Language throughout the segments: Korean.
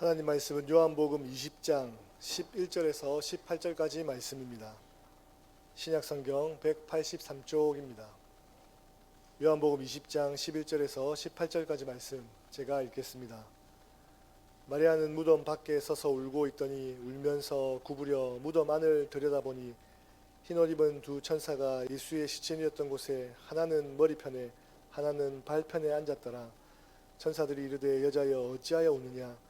하나님 말씀은 요한복음 20장 11절에서 18절까지 말씀입니다. 신약 성경 183쪽입니다. 요한복음 20장 11절에서 18절까지 말씀 제가 읽겠습니다. 마리아는 무덤 밖에 서서 울고 있더니 울면서 구부려 무덤 안을 들여다보니 흰옷 입은 두 천사가 예수의 시체이었던 곳에 하나는 머리편에 하나는 발편에 앉았더라. 천사들이 이르되 여자여 어찌하여 우느냐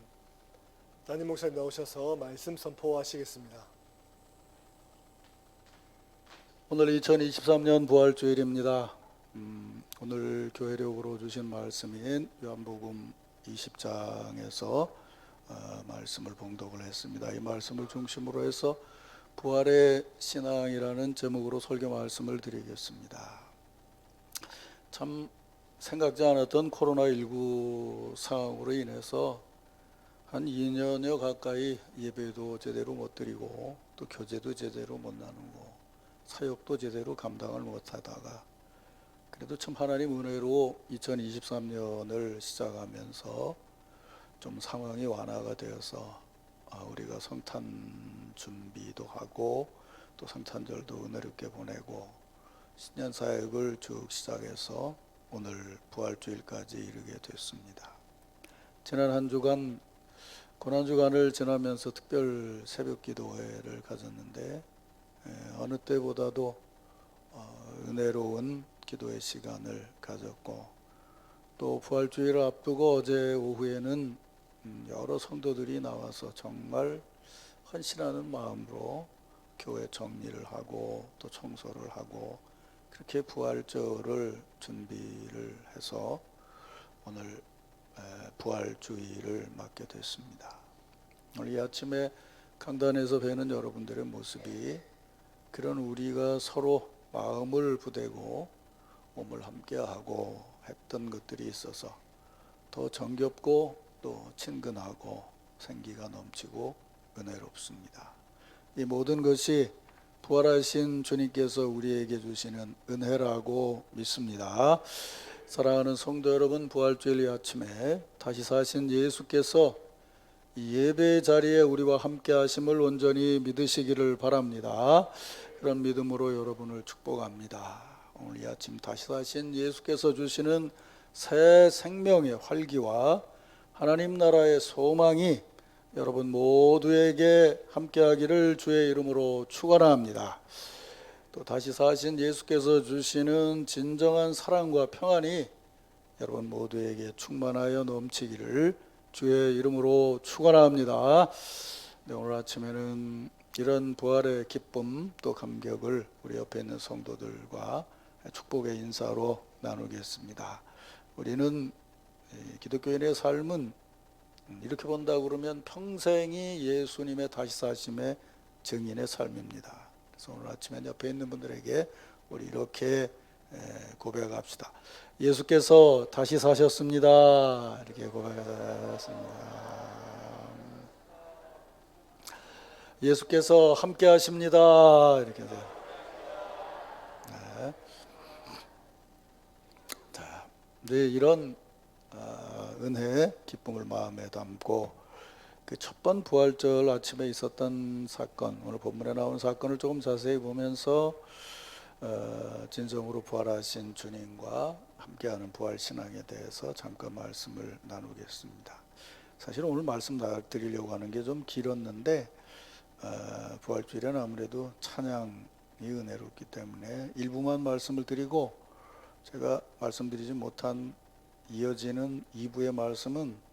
담임 목사님 나오셔서 말씀 선포하시겠습니다. 오늘 2023년 부활주일입니다. 음, 오늘 교회력으로 주신 말씀인 요한복음 20장에서 어, 말씀을 봉독을 했습니다. 이 말씀을 중심으로 해서 부활의 신앙이라는 제목으로 설교 말씀을 드리겠습니다. 참 생각지 않았던 코로나19 상황으로 인해서 한 2년여 가까이 예배도 제대로 못 드리고 또 교제도 제대로 못 나누고 사역도 제대로 감당을 못 하다가 그래도 참 하나님 은혜로 2023년을 시작하면서 좀 상황이 완화가 되어서 아, 우리가 성탄 준비도 하고 또 성탄절도 은혜롭게 보내고 신년 사역을 쭉 시작해서 오늘 부활주일까지 이르게 됐습니다. 지난 한 주간 고난 주간을 지나면서 특별 새벽 기도회를 가졌는데 에, 어느 때보다도 어, 은혜로운 기도의 시간을 가졌고 또 부활주의를 앞두고 어제 오후에는 음, 여러 성도들이 나와서 정말 헌신하는 마음으로 교회 정리를 하고 또 청소를 하고 그렇게 부활절을 준비를 해서 오늘 에, 부활주의를 맞게 됐습니다. 오늘 이 아침에 강단에서 뵈는 여러분들의 모습이 그런 우리가 서로 마음을 부대고 몸을 함께하고 했던 것들이 있어서 더 정겹고 또 친근하고 생기가 넘치고 은혜롭습니다. 이 모든 것이 부활하신 주님께서 우리에게 주시는 은혜라고 믿습니다. 사랑하는 성도 여러분, 부활주일 아침에 다시 사신 예수께서 이 예배 자리에 우리와 함께 하심을 온전히 믿으시기를 바랍니다. 그런 믿음으로 여러분을 축복합니다. 오늘 이 아침 다시 사신 예수께서 주시는 새 생명의 활기와 하나님 나라의 소망이 여러분 모두에게 함께하기를 주의 이름으로 축원합니다. 또 다시 사신 예수께서 주시는 진정한 사랑과 평안이 여러분 모두에게 충만하여 넘치기를 주의 이름으로 축원합니다. 네, 오늘 아침에는 이런 부활의 기쁨 또 감격을 우리 옆에 있는 성도들과 축복의 인사로 나누겠습니다. 우리는 기독교인의 삶은 이렇게 본다 그러면 평생이 예수님의 다시 사심의 증인의 삶입니다. 그래서 오늘 아침에 옆에 있는 분들에게 우리 이렇게 고백합시다. 예수께서 다시 사셨습니다. 이렇게 고백하셨습니다. 예수께서 함께 하십니다. 이렇게 돼요. 네. 자, 네, 이런 아, 은혜, 기쁨을 마음에 담고 그 첫 번 부활절 아침에 있었던 사건, 오늘 본문에 나온 사건을 조금 자세히 보면서 어, 진정으로 부활하신 주님과 함께하는 부활 신앙에 대해서 잠깐 말씀을 나누겠습니다. 사실 오늘 말씀 드리려고 하는 게 좀 길었는데 어, 부활주일에는 아무래도 찬양이 은혜롭기 때문에 일부만 말씀을 드리고 제가 말씀드리지 못한 이어지는 2부의 말씀은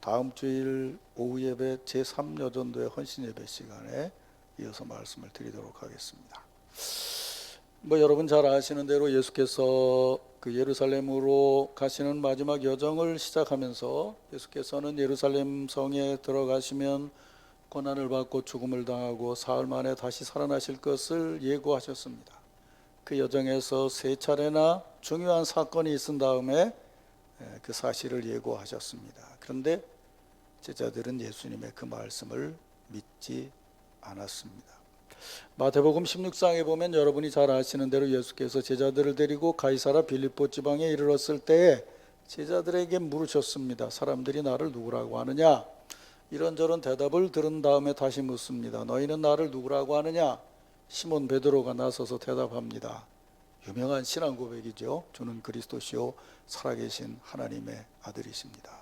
다음 주일 오후 예배 제3여전도의 헌신 예배 시간에 이어서 말씀을 드리도록 하겠습니다. 뭐 여러분 잘 아시는 대로 예수께서 그 예루살렘으로 가시는 마지막 여정을 시작하면서 예수께서는 예루살렘 성에 들어가시면 고난을 받고 죽음을 당하고 사흘 만에 다시 살아나실 것을 예고하셨습니다. 그 여정에서 세 차례나 중요한 사건이 있은 다음에 에, 그 사실을 예고하셨습니다. 그런데 제자들은 예수님의 그 말씀을 믿지 않았습니다. 마태복음 16장에 보면 여러분이 잘 아시는 대로 예수께서 제자들을 데리고 가이사라 빌립보 지방에 이르렀을 때에 제자들에게 물으셨습니다. 사람들이 나를 누구라고 하느냐? 이런저런 대답을 들은 다음에 다시 묻습니다. 너희는 나를 누구라고 하느냐? 시몬 베드로가 나서서 대답합니다. 유명한 신앙 고백이죠. 주는 그리스도시요 살아계신 하나님의 아들이십니다.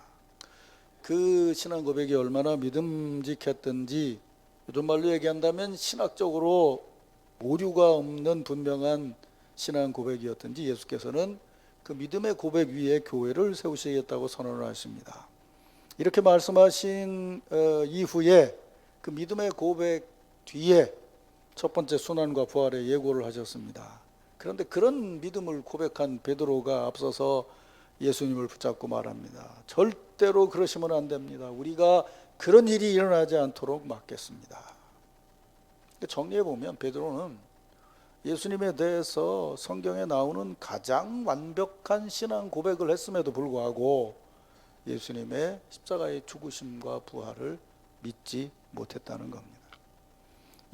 그 신앙 고백이 얼마나 믿음직했던지 요즘 말로 얘기한다면 신학적으로 오류가 없는 분명한 신앙 고백이었던지 예수께서는 그 믿음의 고백 위에 교회를 세우시겠다고 선언을 하십니다. 이렇게 말씀하신 어, 이후에 그 믿음의 고백 뒤에 첫 번째 순환과 부활의 예고를 하셨습니다. 그런데 그런 믿음을 고백한 베드로가 앞서서 예수님을 붙잡고 말합니다. 절대로 그러시면 안 됩니다. 우리가 그런 일이 일어나지 않도록 막겠습니다. 정리해 보면 베드로는 예수님에 대해서 성경에 나오는 가장 완벽한 신앙 고백을 했음에도 불구하고 예수님의 십자가의 죽으심과 부활을 믿지 못했다는 겁니다.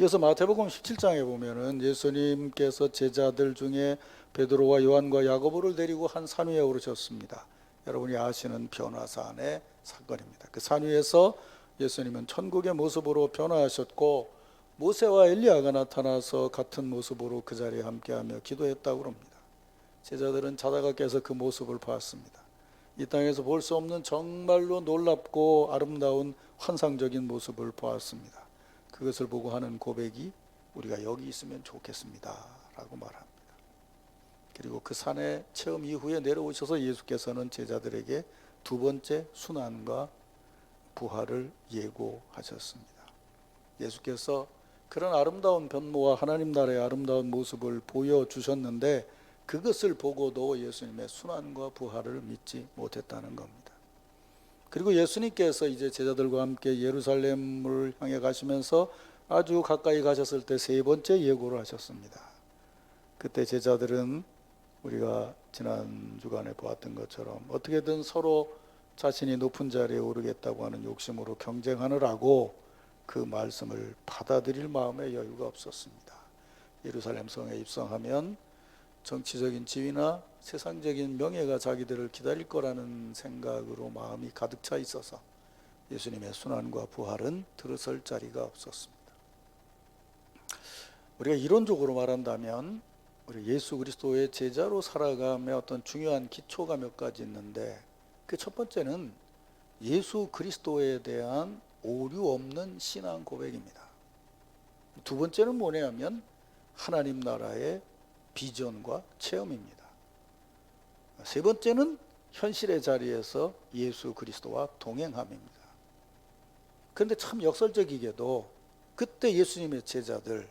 이어서 마태복음 17장에 보면은 예수님께서 제자들 중에 베드로와 요한과 야고보를 데리고 한 산 위에 오르셨습니다. 여러분이 아시는 변화산의 사건입니다. 그 산 위에서 예수님은 천국의 모습으로 변화하셨고 모세와 엘리야가 나타나서 같은 모습으로 그 자리에 함께하며 기도했다고 합니다. 제자들은 자다가 깨서 그 모습을 봤습니다. 이 땅에서 볼 수 없는 정말로 놀랍고 아름다운 환상적인 모습을 보았습니다. 그것을 보고 하는 고백이 우리가 여기 있으면 좋겠습니다 라고 말합니다. 그리고 그 산의 체험 이후에 내려오셔서 예수께서는 제자들에게 두 번째 순환과 부활을 예고하셨습니다. 예수께서 그런 아름다운 변모와 하나님 나라의 아름다운 모습을 보여주셨는데 그것을 보고도 예수님의 순환과 부활을 믿지 못했다는 겁니다. 그리고 예수님께서 이제 제자들과 함께 예루살렘을 향해 가시면서 아주 가까이 가셨을 때 세 번째 예고를 하셨습니다. 그때 제자들은 우리가 지난 주간에 보았던 것처럼 어떻게든 서로 자신이 높은 자리에 오르겠다고 하는 욕심으로 경쟁하느라고 그 말씀을 받아들일 마음의 여유가 없었습니다. 예루살렘 성에 입성하면 정치적인 지위나 세상적인 명예가 자기들을 기다릴 거라는 생각으로 마음이 가득 차 있어서 예수님의 순환과 부활은 들어설 자리가 없었습니다. 우리가 이론적으로 말한다면 우리 예수 그리스도의 제자로 살아감의 어떤 중요한 기초가 몇 가지 있는데 그 첫 번째는 예수 그리스도에 대한 오류 없는 신앙 고백입니다. 두 번째는 뭐냐면 하나님 나라의 비전과 체험입니다. 세 번째는 현실의 자리에서 예수 그리스도와 동행함입니다. 그런데 참 역설적이게도 그때 예수님의 제자들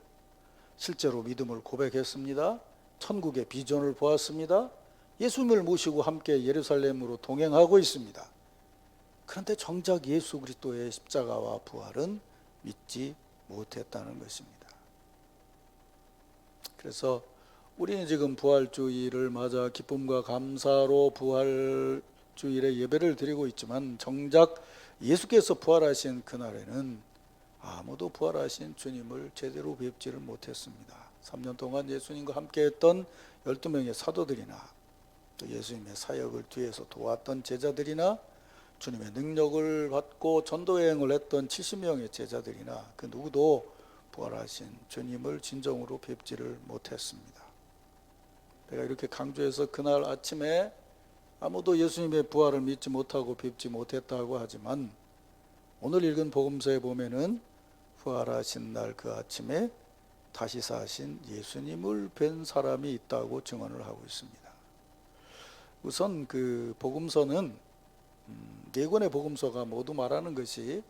실제로 믿음을 고백했습니다. 천국의 비전을 보았습니다. 예수님을 모시고 함께 예루살렘으로 동행하고 있습니다. 그런데 정작 예수 그리스도의 십자가와 부활은 믿지 못했다는 것입니다. 그래서 우리는 지금 부활주의를 맞아 기쁨과 감사로 부활주일에 예배를 드리고 있지만 정작 예수께서 부활하신 그날에는 아무도 부활하신 주님을 제대로 뵙지를 못했습니다. 3년 동안 예수님과 함께했던 12명의 사도들이나 또 예수님의 사역을 뒤에서 도왔던 제자들이나 주님의 능력을 받고 전도 여행을 했던 70명의 제자들이나 그 누구도 부활하신 주님을 진정으로 뵙지를 못했습니다. 내가 이렇게 강조해서 그날 아침에 아무도 예수님의 부활을 믿지 못하고 뵙지 못했다고 하지만 오늘 읽은 복음서에 보면은 부활하신 날 그 아침에 다시 사신 예수님을 뵌 사람이 있다고 증언을 하고 있습니다. 우선 그 복음서는 음, 네 권의 복음서가 모두 말하는 것이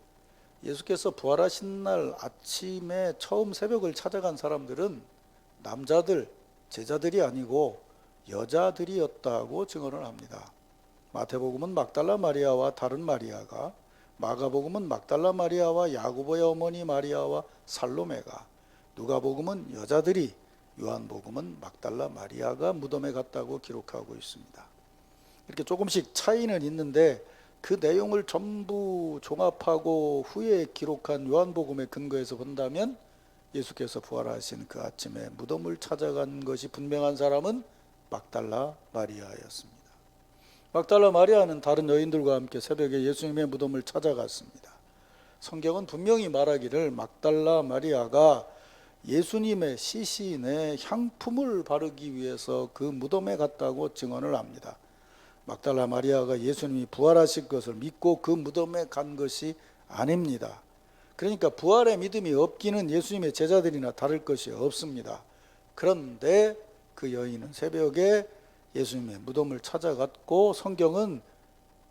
예수께서 부활하신 날 아침에 처음 새벽을 찾아간 사람들은 남자들, 제자들이 아니고 여자들이었다고 증언을 합니다. 마태복음은 막달라 마리아와 다른 마리아가, 마가복음은 막달라 마리아와 야고보의 어머니 마리아와 살로메가, 누가복음은 여자들이, 요한복음은 막달라 마리아가 무덤에 갔다고 기록하고 있습니다. 이렇게 조금씩 차이는 있는데 그 내용을 전부 종합하고 후에 기록한 요한복음의 근거에서 본다면 예수께서 부활하신 그 아침에 무덤을 찾아간 것이 분명한 사람은 막달라 마리아였습니다. 막달라 마리아는 다른 여인들과 함께 새벽에 예수님의 무덤을 찾아갔습니다. 성경은 분명히 말하기를 막달라 마리아가 예수님의 시신에 향품을 바르기 위해서 그 무덤에 갔다고 증언을 합니다. 막달라 마리아가 예수님이 부활하실 것을 믿고 그 무덤에 간 것이 아닙니다. 그러니까 부활의 믿음이 없기는 예수님의 제자들이나 다를 것이 없습니다. 그런데 그 여인은 새벽에 예수님의 무덤을 찾아갔고 성경은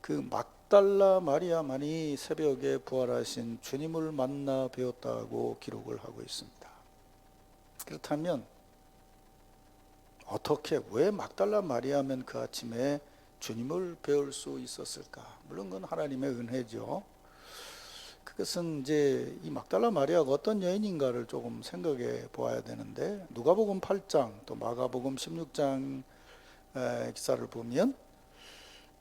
그 막달라 마리아만이 새벽에 부활하신 주님을 만나 배웠다고 기록을 하고 있습니다. 그렇다면 어떻게 왜 막달라 마리아면 그 아침에 주님을 배울 수 있었을까? 물론 그건 하나님의 은혜죠. 그것은 이제 이 막달라 마리아가 어떤 여인인가를 조금 생각해 보아야 되는데 누가복음 8장 또 마가복음 16장 기사를 보면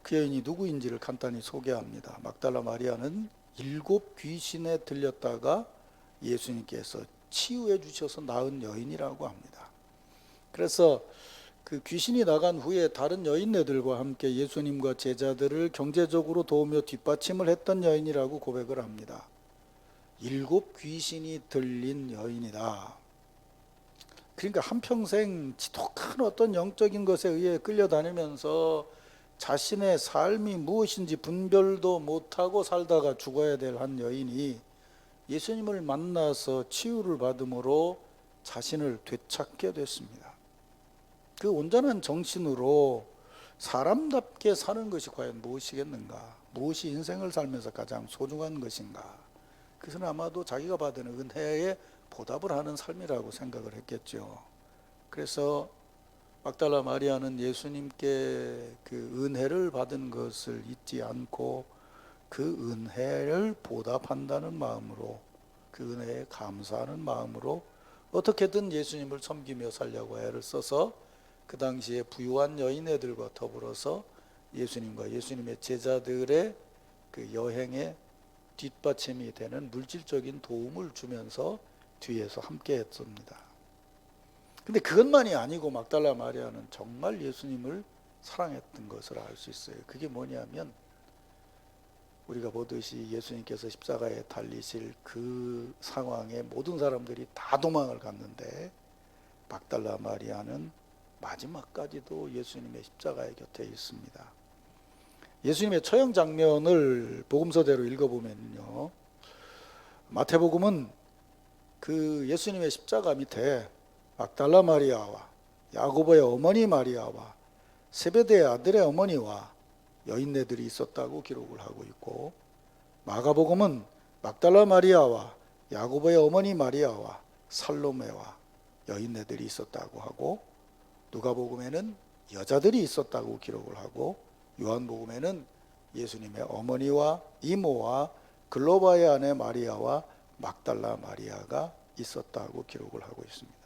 그 여인이 누구인지를 간단히 소개합니다. 막달라 마리아는 일곱 귀신에 들렸다가 예수님께서 치유해 주셔서 나은 여인이라고 합니다. 그래서 그 귀신이 나간 후에 다른 여인네들과 함께 예수님과 제자들을 경제적으로 도우며 뒷받침을 했던 여인이라고 고백을 합니다. 일곱 귀신이 들린 여인이다. 그러니까 한평생 지독한 어떤 영적인 것에 의해 끌려다니면서 자신의 삶이 무엇인지 분별도 못하고 살다가 죽어야 될 한 여인이 예수님을 만나서 치유를 받음으로 자신을 되찾게 됐습니다. 그 온전한 정신으로 사람답게 사는 것이 과연 무엇이겠는가? 무엇이 인생을 살면서 가장 소중한 것인가? 그것은 아마도 자기가 받은 은혜에 보답을 하는 삶이라고 생각을 했겠죠. 그래서 막달라 마리아는 예수님께 그 은혜를 받은 것을 잊지 않고 그 은혜를 보답한다는 마음으로 그 은혜에 감사하는 마음으로 어떻게든 예수님을 섬기며 살려고 애를 써서 그 당시에 부유한 여인애들과 더불어서 예수님과 예수님의 제자들의 그 여행에 뒷받침이 되는 물질적인 도움을 주면서 뒤에서 함께 했습니다. 근데 그것만이 아니고 막달라 마리아는 정말 예수님을 사랑했던 것을 알 수 있어요. 그게 뭐냐면 우리가 보듯이 예수님께서 십자가에 달리실 그 상황에 모든 사람들이 다 도망을 갔는데 막달라 마리아는 마지막까지도 예수님의 십자가의 곁에 있습니다. 예수님의 처형 장면을 복음서대로 읽어보면요. 마태복음은 그 예수님의 십자가 밑에 막달라 마리아와 야고보의 어머니 마리아와 세베대의 아들의 어머니와 여인네들이 있었다고 기록을 하고 있고 마가복음은 막달라 마리아와 야고보의 어머니 마리아와 살로메와 여인네들이 있었다고 하고 누가복음에는 여자들이 있었다고 기록을 하고 요한복음에는 예수님의 어머니와 이모와 글로바의 아내 마리아와 막달라 마리아가 있었다고 기록을 하고 있습니다.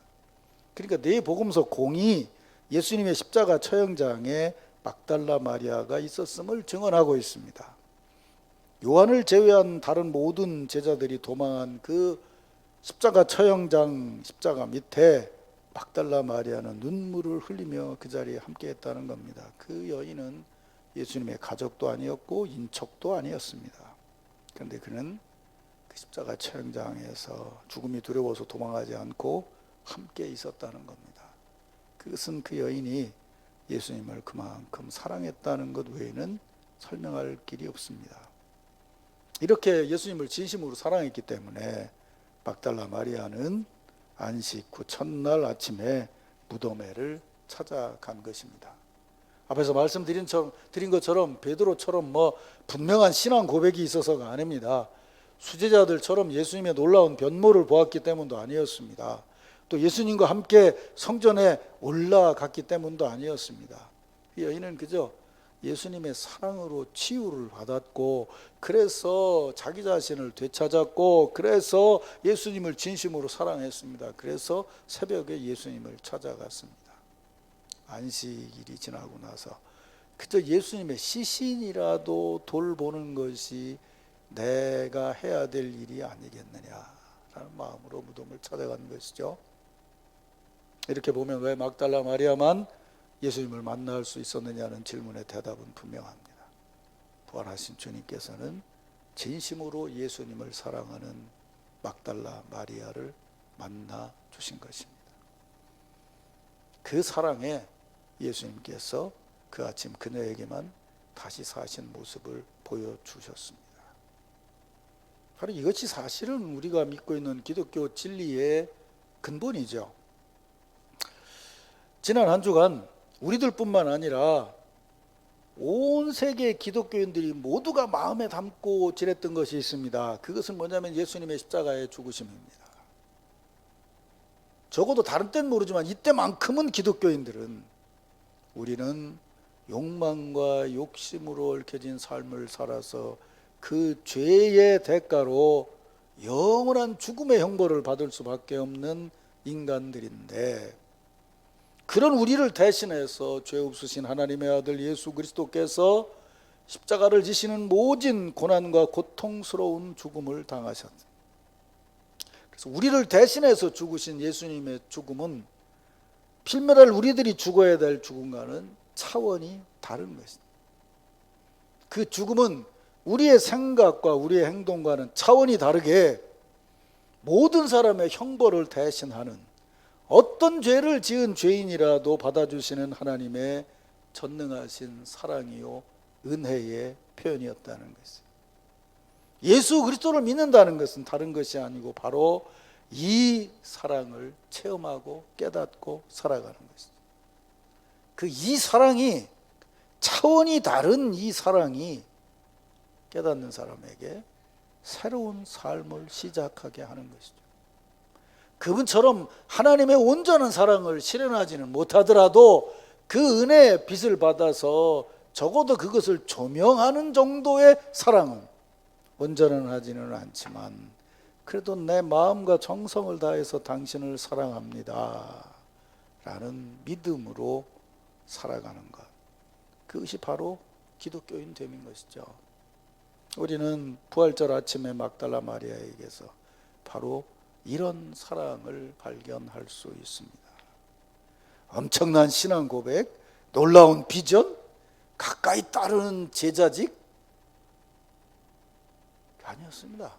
그러니까 네 복음서 공이 예수님의 십자가 처형장에 막달라 마리아가 있었음을 증언하고 있습니다. 요한을 제외한 다른 모든 제자들이 도망한 그 십자가 처형장 십자가 밑에 막달라 마리아는 눈물을 흘리며 그 자리에 함께 했다는 겁니다. 그 여인은 예수님의 가족도 아니었고 인척도 아니었습니다. 그런데 그는 그 십자가 처형장에서 죽음이 두려워서 도망하지 않고 함께 있었다는 겁니다. 그것은 그 여인이 예수님을 그만큼 사랑했다는 것 외에는 설명할 길이 없습니다. 이렇게 예수님을 진심으로 사랑했기 때문에 막달라 마리아는 안식 후 첫날 아침에 무덤회를 찾아간 것입니다. 앞에서 말씀드린 처럼, 드린 것처럼 베드로처럼 뭐 분명한 신앙 고백이 있어서가 아닙니다. 수제자들처럼 예수님의 놀라운 변모를 보았기 때문도 아니었습니다. 또 예수님과 함께 성전에 올라갔기 때문도 아니었습니다. 이 여인은 그저 예수님의 사랑으로 치유를 받았고 그래서 자기 자신을 되찾았고 그래서 예수님을 진심으로 사랑했습니다. 그래서 새벽에 예수님을 찾아갔습니다. 안식일이 지나고 나서 그저 예수님의 시신이라도 돌보는 것이 내가 해야 될 일이 아니겠느냐라는 마음으로 무덤을 찾아간 것이죠. 이렇게 보면 왜 막달라 마리아만 예수님을 만날 수 있었느냐는 질문의 대답은 분명합니다. 부활하신 주님께서는 진심으로 예수님을 사랑하는 막달라 마리아를 만나 주신 것입니다. 그 사랑에 예수님께서 그 아침 그녀에게만 다시 사신 모습을 보여주셨습니다. 바로 이것이 사실은 우리가 믿고 있는 기독교 진리의 근본이죠. 지난 한 주간 우리들뿐만 아니라 온 세계 기독교인들이 모두가 마음에 담고 지냈던 것이 있습니다. 그것은 뭐냐면 예수님의 십자가의 죽으심입니다. 적어도 다른 때는 모르지만 이때만큼은 기독교인들은 우리는 욕망과 욕심으로 얽혀진 삶을 살아서 그 죄의 대가로 영원한 죽음의 형벌을 받을 수밖에 없는 인간들인데 그런 우리를 대신해서 죄 없으신 하나님의 아들 예수 그리스도께서 십자가를 지시는 모진 고난과 고통스러운 죽음을 당하셨습니다. 그래서 우리를 대신해서 죽으신 예수님의 죽음은 필멸할 우리들이 죽어야 될 죽음과는 차원이 다른 것입니다. 그 죽음은 우리의 생각과 우리의 행동과는 차원이 다르게 모든 사람의 형벌을 대신하는 어떤 죄를 지은 죄인이라도 받아주시는 하나님의 전능하신 사랑이요 은혜의 표현이었다는 것이에요. 예수 그리스도를 믿는다는 것은 다른 것이 아니고 바로 이 사랑을 체험하고 깨닫고 살아가는 것이죠. 그 이 사랑이 차원이 다른 이 사랑이 깨닫는 사람에게 새로운 삶을 시작하게 하는 것이죠. 그분처럼 하나님의 온전한 사랑을 실현하지는 못하더라도 그 은혜의 빛을 받아서 적어도 그것을 조명하는 정도의 사랑은 온전은 하지는 않지만 그래도 내 마음과 정성을 다해서 당신을 사랑합니다. 라는 믿음으로 살아가는 것. 그것이 바로 기독교인 됨인 것이죠. 우리는 부활절 아침에 막달라 마리아에게서 바로 이런 사랑을 발견할 수 있습니다. 엄청난 신앙 고백, 놀라운 비전, 가까이 따르는 제자직 아니었습니다.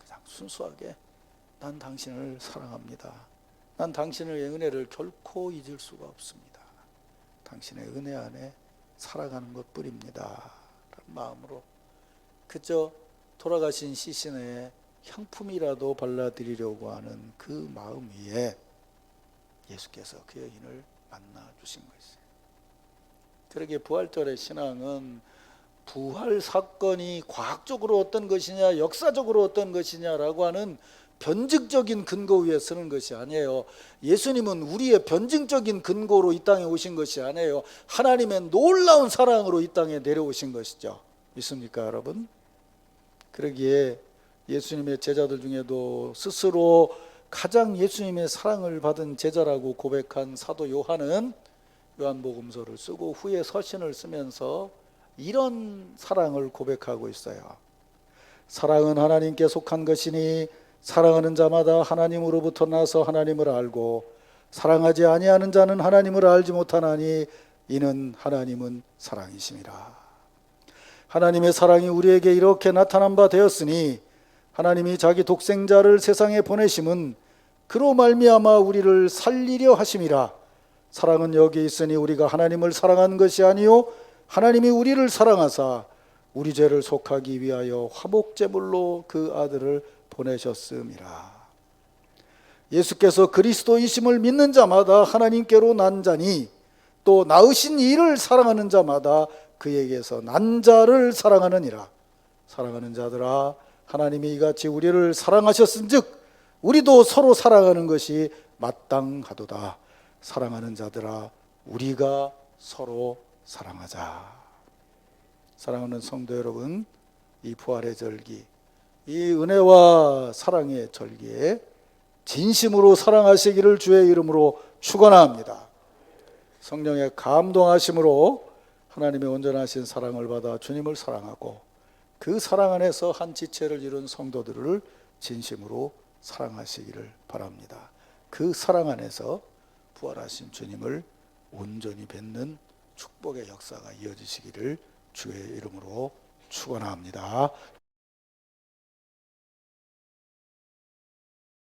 그냥 순수하게 난 당신을 사랑합니다. 난 당신의 은혜를 결코 잊을 수가 없습니다. 당신의 은혜 안에 살아가는 것 뿐입니다. 라는 마음으로 그저 돌아가신 시신에 향품이라도 발라드리려고 하는 그 마음 위에 예수께서 그 여인을 만나 주신 것이에요. 그러게 부활절의 신앙은 부활 사건이 과학적으로 어떤 것이냐, 역사적으로 어떤 것이냐라고 하는 변증적인 근거 위에 서는 것이 아니에요. 예수님은 우리의 변증적인 근거로 이 땅에 오신 것이 아니에요. 하나님의 놀라운 사랑으로 이 땅에 내려오신 것이죠. 믿습니까, 여러분? 그러기에 예수님의 제자들 중에도 스스로 가장 예수님의 사랑을 받은 제자라고 고백한 사도 요한은 요한복음서를 쓰고 후에 서신을 쓰면서 이런 사랑을 고백하고 있어요. 사랑은 하나님께 속한 것이니 사랑하는 자마다 하나님으로부터 나서 하나님을 알고 사랑하지 아니하는 자는 하나님을 알지 못하나니 이는 하나님은 사랑이심이라. 하나님의 사랑이 우리에게 이렇게 나타난 바 되었으니 하나님이 자기 독생자를 세상에 보내심은 그로 말미암아 우리를 살리려 하심이라. 사랑은 여기 있으니 우리가 하나님을 사랑한 것이 아니요 하나님이 우리를 사랑하사 우리 죄를 속하기 위하여 화목 제물로 그 아들을 보내셨음이라. 예수께서 그리스도이심을 믿는 자마다 하나님께로 난 자니 또 나으신 이를 사랑하는 자마다 그에게서 난 자를 사랑하느니라. 사랑하는 자들아 하나님이 이같이 우리를 사랑하셨은즉 우리도 서로 사랑하는 것이 마땅하도다. 사랑하는 자들아 우리가 서로 사랑하자. 사랑하는 성도 여러분, 이 부활의 절기, 이 은혜와 사랑의 절기에 진심으로 사랑하시기를 주의 이름으로 축원합니다. 성령의 감동하심으로 하나님의 온전하신 사랑을 받아 주님을 사랑하고 그 사랑 안에서 한 지체를 이룬 성도들을 진심으로 사랑하시기를 바랍니다. 그 사랑 안에서 부활하신 주님을 온전히 뵙는 축복의 역사가 이어지시기를 주의 이름으로 축원합니다.